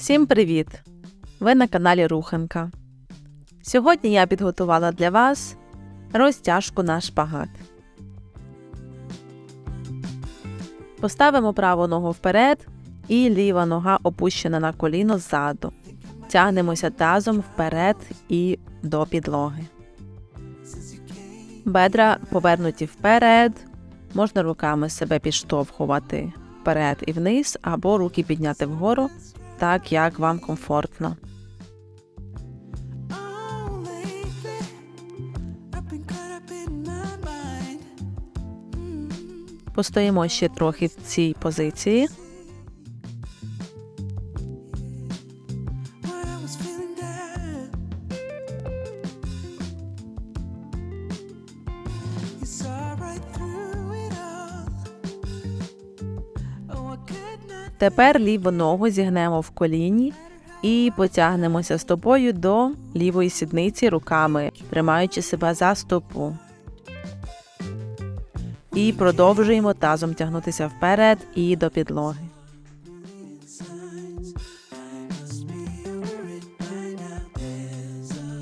Всім привіт! Ви на каналі Руханка. Сьогодні я підготувала для вас розтяжку на шпагат. Поставимо праву ногу вперед і ліва нога опущена на коліно ззаду. Тягнемося тазом вперед і до підлоги. Бедра повернуті вперед. Можна руками себе підштовхувати вперед і вниз, або руки підняти вгору, так як вам комфортно. Постоїмо ще трохи в цій позиції. Тепер ліву ногу зігнемо в коліні і потягнемося стопою до лівої сідниці руками, тримаючи себе за стопу. І продовжуємо тазом тягнутися вперед і до підлоги.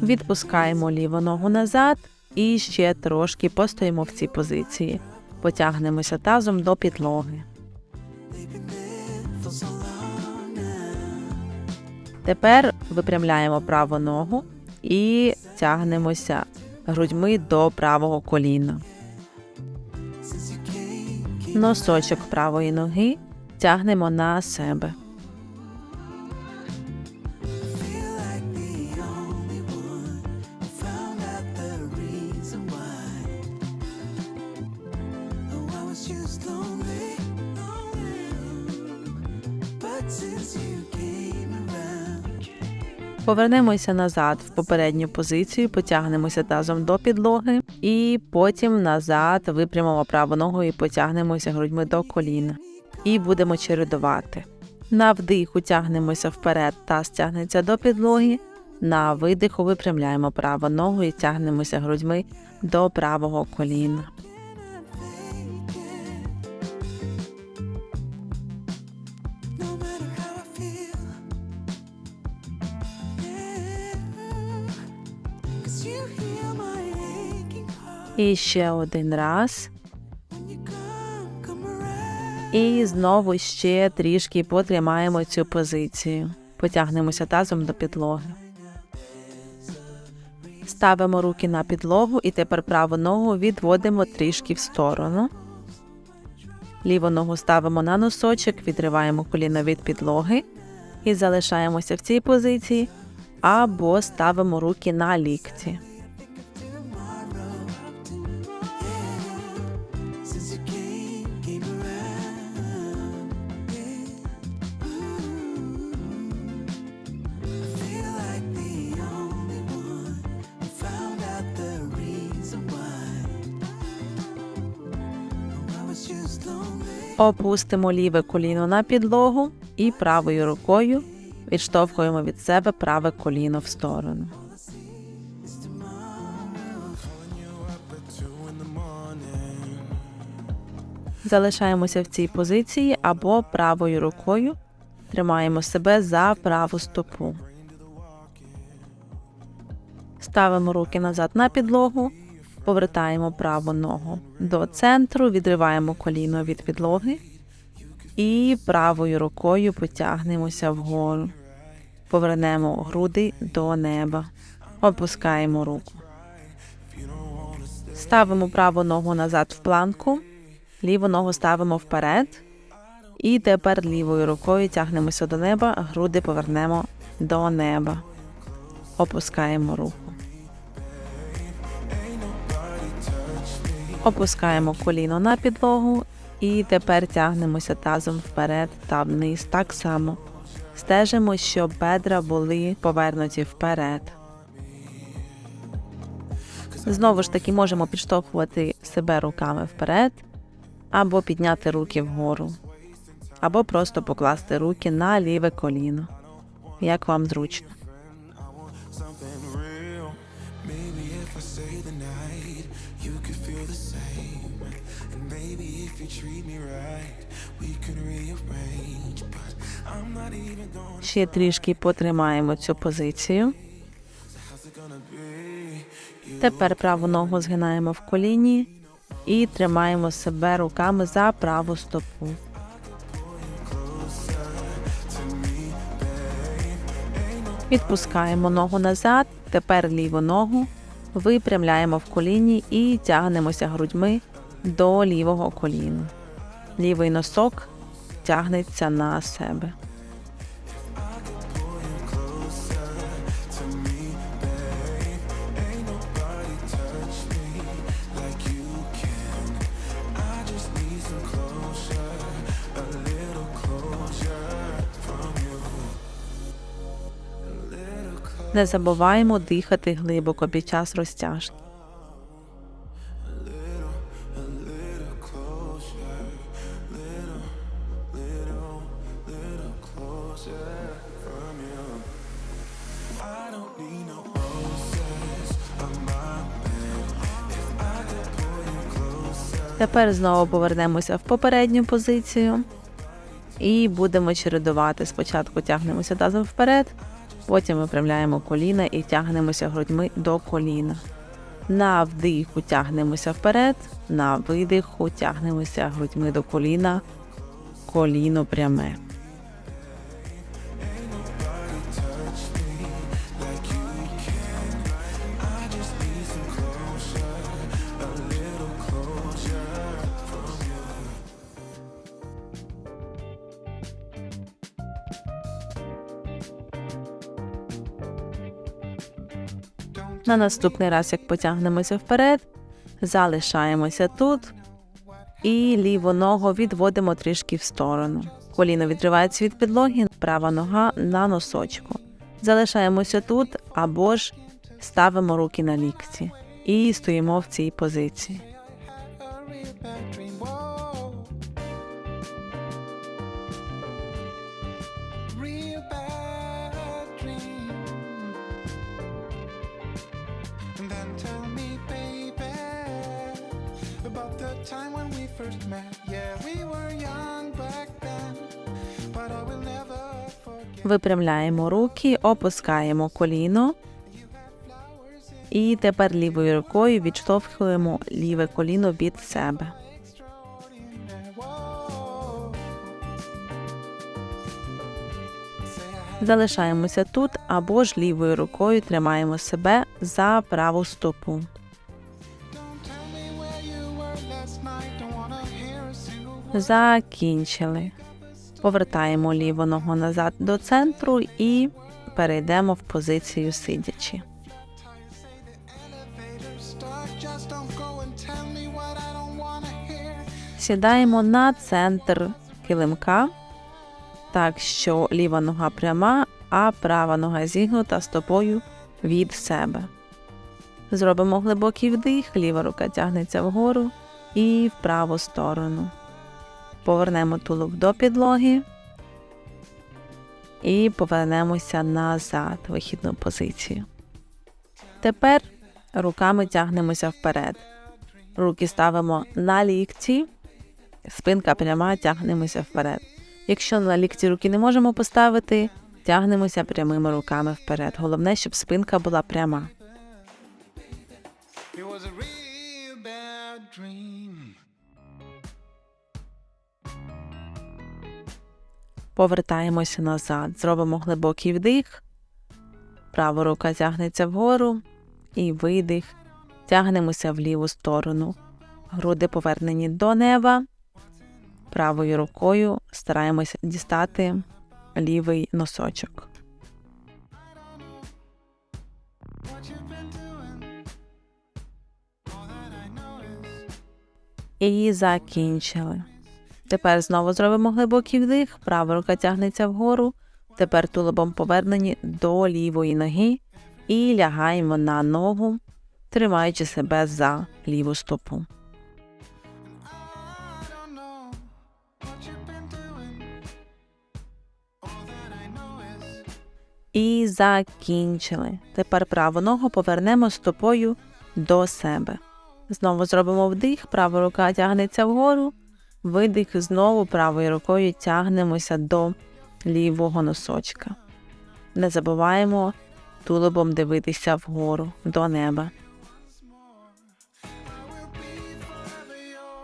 Відпускаємо ліву ногу назад і ще трошки постоїмо в цій позиції. Потягнемося тазом до підлоги. Тепер випрямляємо праву ногу і тягнемося грудьми до правого коліна. Носочок правої ноги тягнемо на себе. feel like Повернемося назад в попередню позицію, потягнемося тазом до підлоги, і потім назад випрямимо праву ногу і потягнемося грудьми до коліна. І будемо чередувати. На вдиху тягнемося вперед, таз тягнеться до підлоги. На видиху випрямляємо праву ногу і тягнемося грудьми до правого коліна. І ще один раз. І знову ще трішки потримаємо цю позицію. Потягнемося тазом до підлоги. Ставимо руки на підлогу і тепер праву ногу відводимо трішки в сторону. Ліву ногу ставимо на носочок, відриваємо коліно від підлоги і залишаємося в цій позиції або ставимо руки на лікті. Опустимо ліве коліно на підлогу і правою рукою відштовхуємо від себе праве коліно в сторону. Залишаємося в цій позиції або правою рукою тримаємо себе за праву стопу. Ставимо руки назад на підлогу, повертаємо праву ногу до центру, відриваємо коліно від підлоги і правою рукою потягнемося вгору. Повернемо груди до неба. Опускаємо руку. Ставимо праву ногу назад в планку, ліву ногу ставимо вперед. І тепер лівою рукою тягнемося до неба, груди повернемо до неба. Опускаємо руку. Опускаємо коліно на підлогу і тепер тягнемося тазом вперед та вниз так само. Стежимо, щоб бедра були повернуті вперед. Знову ж таки можемо підштовхувати себе руками вперед, або підняти руки вгору, або просто покласти руки на ліве коліно, як вам зручно. Ще трішки потримаємо цю позицію. Тепер праву ногу згинаємо в коліні і тримаємо себе руками за праву стопу. Відпускаємо ногу назад, тепер ліву ногу, випрямляємо в коліні і тягнемося грудьми до лівого коліна. Лівий носок тягнеться на себе. Не забуваємо дихати глибоко під час розтяжки. Тепер знову повернемося в попередню позицію і будемо чередувати. Спочатку тягнемося тазом вперед, потім випрямляємо коліна і тягнемося грудьми до коліна. На вдиху тягнемося вперед, на видиху тягнемося грудьми до коліна, коліно пряме. На наступний раз, як потягнемося вперед, залишаємося тут і ліву ногу відводимо трішки в сторону. Коліно відривається від підлоги, права нога на носочку. Залишаємося тут або ж ставимо руки на лікті і стоїмо в цій позиції. First met. Yeah, we were young back then, but I will never forget. Випрямляємо руки, опускаємо коліно. І тепер лівою рукою відштовхуємо ліве коліно від себе. Залишаємося тут або ж лівою рукою тримаємо себе за праву стопу. Закінчили. Повертаємо ліву ногу назад до центру і перейдемо в позицію сидячи. Сідаємо на центр килимка, так що ліва нога пряма, а права нога зігнута стопою від себе. Зробимо глибокий вдих, ліва рука тягнеться вгору і в праву сторону. Повернемо тулуб до підлоги і повернемося назад, в вихідну позицію. Тепер руками тягнемося вперед. Руки ставимо на лікті, спинка пряма, тягнемося вперед. Якщо на лікті руки не можемо поставити, тягнемося прямими руками вперед. Головне, щоб спинка була пряма. Повертаємося назад. Зробимо глибокий вдих. Права рука тягнеться вгору і видих. Тягнемося в ліву сторону. Груди повернені до неба. Правою рукою стараємося дістати лівий носочок. І закінчили. Тепер знову зробимо глибокий вдих. Права рука тягнеться вгору. Тепер тулубом повернені до лівої ноги і лягаємо на ногу, тримаючи себе за ліву стопу. І закінчили. Тепер праву ногу повернемо стопою до себе. Знову зробимо вдих, права рука тягнеться вгору. Видих знову правою рукою тягнемося до лівого носочка. Не забуваємо тулубом дивитися вгору до неба.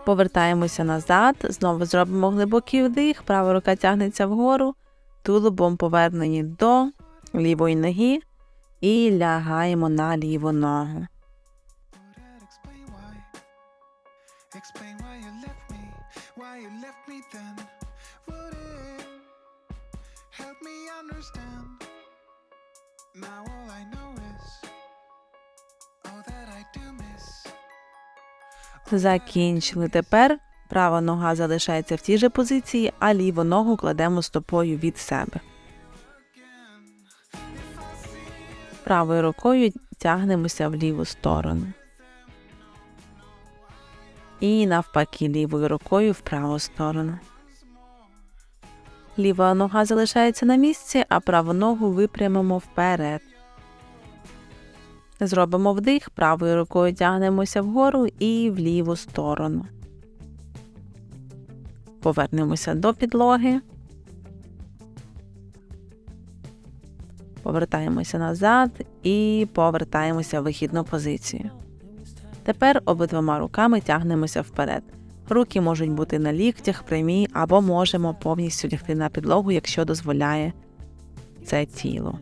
Повертаємося назад, знову зробимо глибокий вдих, права рука тягнеться вгору, тулубом повернені до лівої ноги і лягаємо на ліву ногу. Understand? Now all I know is all that I do miss. Закінчили. Тепер права нога залишається в тій же позиції, а ліву ногу кладемо стопою від себе. Правою рукою тягнемося в ліву сторону. І навпаки лівою рукою в праву сторону. Ліва нога залишається на місці, а праву ногу випрямимо вперед. Зробимо вдих, правою рукою тягнемося вгору і в ліву сторону. Повернемося до підлоги. Повертаємося назад і повертаємося в вихідну позицію. Тепер обидвома руками тягнемося вперед. Руки можуть бути на ліктях, прямі, або можемо повністю лягти на підлогу, якщо дозволяє це тіло.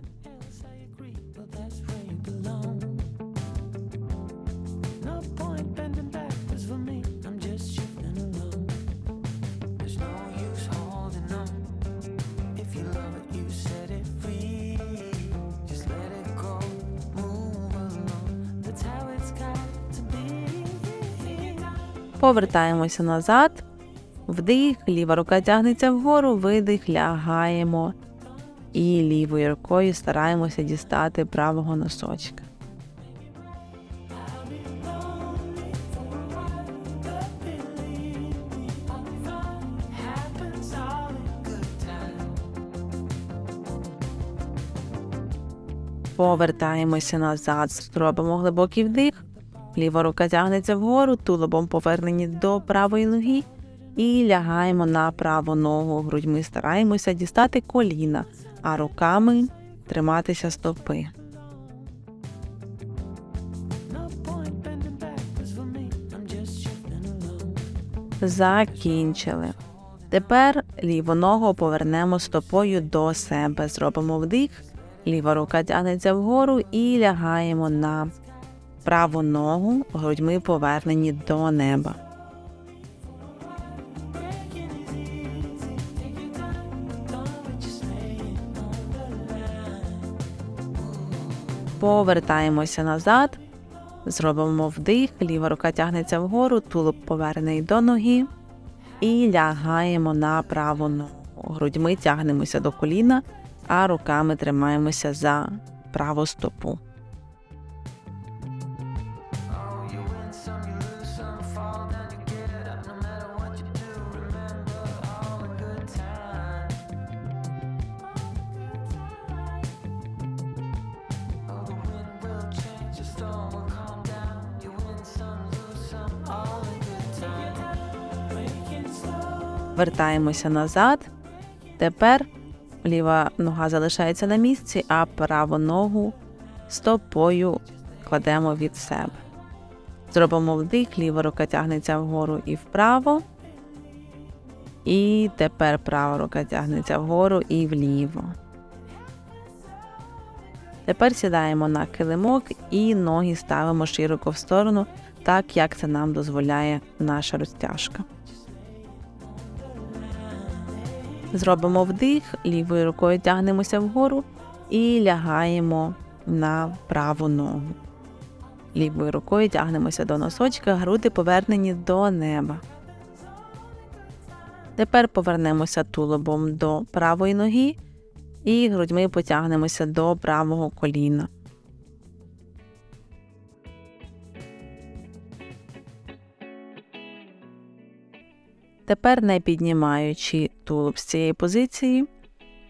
Повертаємося назад. Вдих, ліва рука тягнеться вгору, видих, лягаємо. І лівою рукою стараємося дістати правого носочка. Повертаємося назад, зробимо глибокий вдих. Ліва рука тягнеться вгору, тулубом повернені до правої ноги. І лягаємо на праву ногу. Грудьми стараємося дістати коліна, а руками триматися стопи. Закінчили. Тепер ліву ногу повернемо стопою до себе. Зробимо вдих. Ліва рука тягнеться вгору і лягаємо на праву ногу, грудьми повернені до неба. Повертаємося назад. Зробимо вдих, ліва рука тягнеться вгору, тулуб повернений до ноги і лягаємо на праву ногу. Грудьми тягнемося до коліна, а руками тримаємося за праву стопу. Вертаємося назад. Тепер ліва нога залишається на місці, а праву ногу стопою кладемо від себе. Зробимо вдих, ліва рука тягнеться вгору і вправо. І тепер права рука тягнеться вгору і вліво. Тепер сідаємо на килимок і ноги ставимо широко в сторону, так як це нам дозволяє наша розтяжка. Зробимо вдих, лівою рукою тягнемося вгору і лягаємо на праву ногу. Лівою рукою тягнемося до носочка, груди повернені до неба. Тепер повернемося тулубом до правої ноги і грудьми потягнемося до правого коліна. Тепер, не піднімаючи тулуб з цієї позиції,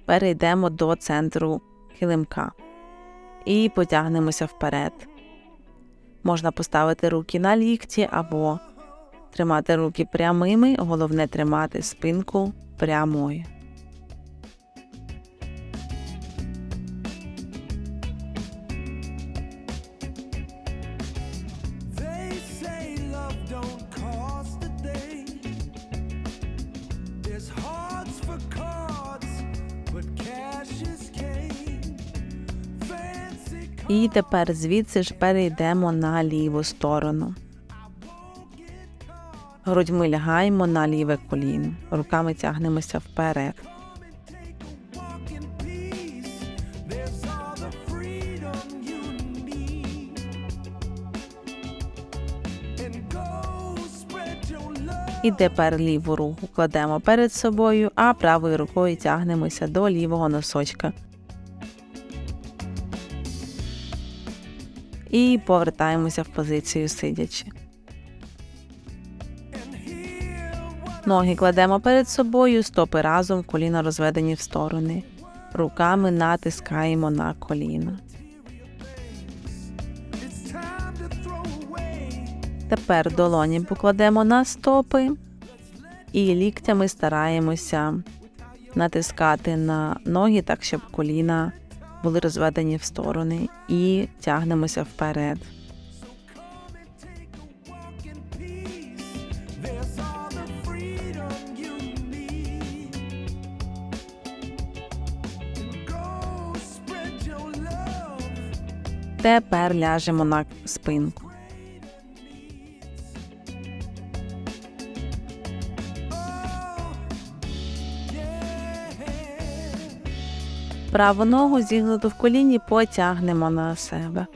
перейдемо до центру килимка і потягнемося вперед. Можна поставити руки на лікті або тримати руки прямими, головне тримати спинку прямою. І тепер звідси ж перейдемо на ліву сторону. Грудьми лягаємо на ліве коліно. Руками тягнемося вперед. І тепер ліву руку кладемо перед собою, а правою рукою тягнемося до лівого носочка. І повертаємося в позицію сидячи. Ноги кладемо перед собою, стопи разом, коліна розведені в сторони. Руками натискаємо на коліна. Тепер долоні покладемо на стопи і ліктями стараємося натискати на ноги так, щоб коліна були розведені в сторони і тягнемося вперед. Тепер ляжемо на спинку. Праву ногу зігнуту в коліні потягнемо на себе.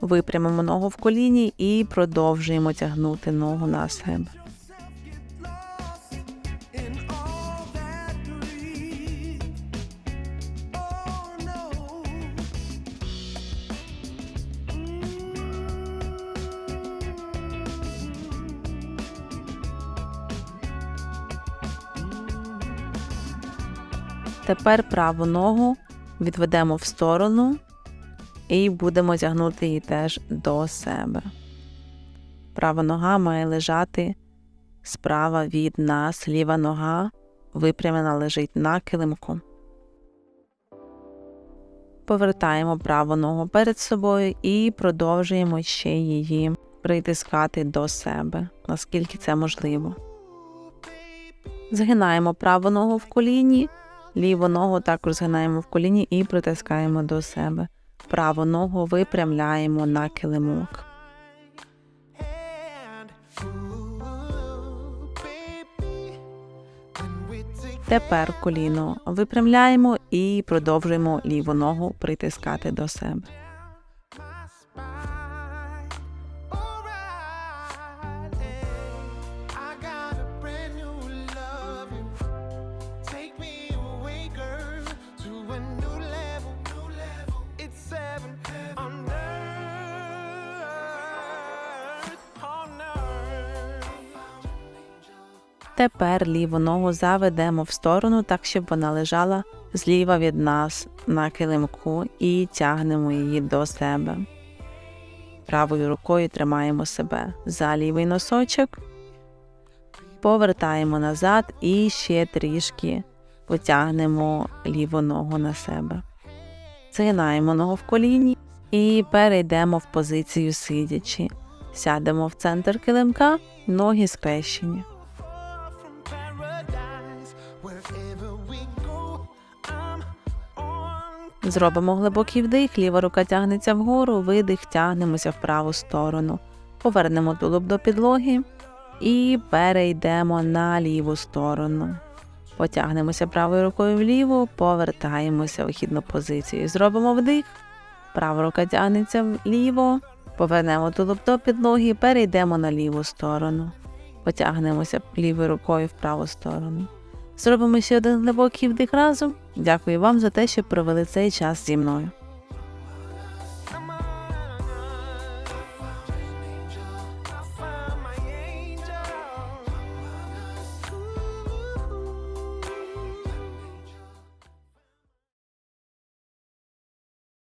Випрямимо ногу в коліні і продовжуємо тягнути ногу на себе. Тепер праву ногу відведемо в сторону і будемо тягнути її теж до себе. Права нога має лежати справа від нас, ліва нога випрямлена лежить на килимку. Повертаємо праву ногу перед собою і продовжуємо ще її притискати до себе, наскільки це можливо. Згинаємо праву ногу в коліні, ліву ногу також згинаємо в коліні і притискаємо до себе. Праву ногу випрямляємо на килимок. Тепер коліно випрямляємо і продовжуємо ліву ногу притискати до себе. Тепер ліву ногу заведемо в сторону, так щоб вона лежала зліва від нас на килимку і тягнемо її до себе. Правою рукою тримаємо себе за лівий носочок, повертаємо назад і ще трішки потягнемо ліву ногу на себе. Згинаємо ногу в коліні і перейдемо в позицію сидячи. Сядемо в центр килимка, ноги скрещені. Зробимо глибокий вдих, ліва рука тягнеться вгору, видих, тягнемося в праву сторону. Повернемо тулуб до підлоги і перейдемо на ліву сторону. Потягнемося правою рукою вліво, повертаємося в вихідну позицію. Зробимо вдих, права рука тягнеться вліво, повернемо тулуб до підлоги, перейдемо на ліву сторону. Потягнемося лівою рукою в праву сторону. Зробимо ще один глибокий вдих разом. Дякую вам за те, що провели цей час зі мною.